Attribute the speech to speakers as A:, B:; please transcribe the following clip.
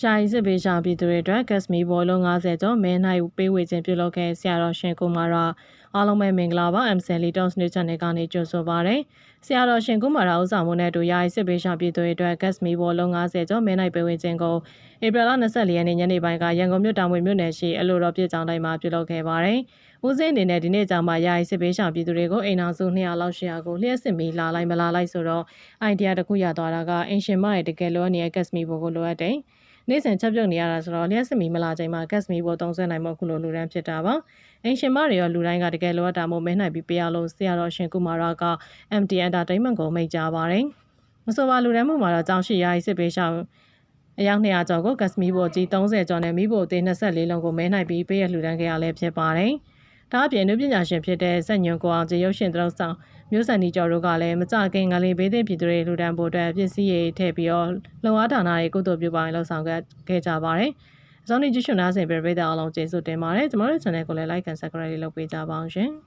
A: ရှာယီစစ်ပေးရှာပြည်သူတွေအတွက် gas မီဘောလုံး90ကျော်မဲနိုင်ပေးဝေခြင်းပြုလုပ်ခဲ့ဆရာတော်ရှင်ကုမာရအားလုံးပဲမင်္ဂလာပါ MC Litos News Channel ကနေကြိုဆိုပါရစေဆရာတော်ရှင်ကုမာရဥဆောင်မှုနဲ့အတူယာယီစစ်ပေးရှာပြည်သူတွေအတွက် gas မီဘောလုံး90ကျော်မဲနိုင်ပေးဝေခြင်းကိုဧပြီလ24ရက်နေ့ညနေပိုင်းကရန်ကုန်မြို့တောင်ဝင်မြို့နယ်ရှိအလိုတော်ပြည့်ကျောင်းတိုင်းမှာပြုလုပ်ခဲ့ပါတယ်ဦးစင်းအနေနဲ့ဒီနေ့ကြောင်မှာယာယီစစ်ပေးရှာပြည်သူတွေကိုအိမ်အောင်စု200လောက်ရှိရာကိုလျှက်စစ်မီလာလိုက်မလာလိုက်ဆိုတော့အိုင်ဒီယာတစ်ခုရသွားတာကအင်ရှင်မရဲ့တကယ်လိုအပ်နေတဲ့ gas မီဘောကိုလိုအပ်တယ် နေ့စဉ်ချက်ပြုတ်နေရတာဆိုတော့လျှက်စမီမလာချိန်မှာ gas မီပေါ်သုံးဆွဲနိုင်မှုခုလိုလူရန်ဖြစ်တာပါ။အင်ရှင်မတွေရောလူတိုင်းကတကယ်လိုအပ်တာမို့မဲနိုင်ပြီးပေးရလို့ဆရာတော်ရှင်ကုမာရက MT Entertainment ကိုမိတ်ကြားပါတယ်။မဆိုပါလူရန်မှုမှာတော့ကြောင်းရှိရာဤစစ်ပေးရှောင်းအယောက်200ကျော်ကို gas မီပေါ်ကြီး30ကျော်နဲ့မီပေါ်သေး24လုံးကိုမဲနိုင်ပြီးပေးရလှူဒန်းခဲ့ရလဲဖြစ်ပါတယ်။ ဒါအပြင်နုပညာရှင်ဖြစ်တဲ့စက်ညွန်ကိုအောင်ကျေရုပ်ရှင်တရုတ်ဆောင်မျိုးစံဒီကျော်တို့ကလည်းမကြခင်ငလေးဘေးသိပြည်သူတွေလူတန်းဖို့အတွက်ပစ္စည်းတွေထည့်ပြီးတော့လုံအားဌာနတွေကုသိုလ်ပြုပါရင်လှုပ်ဆောင်ခဲ့ကြပါတယ်။အစောနေ့ကြည့်ရှုနားဆင်ပြပိတ်တဲ့အလုံးကျေးဇူးတင်ပါတယ်။ကျွန်တော်တို့ channel ကိုလည်း like and subscribe လုပ်ပေးကြပါအောင်ရှင်။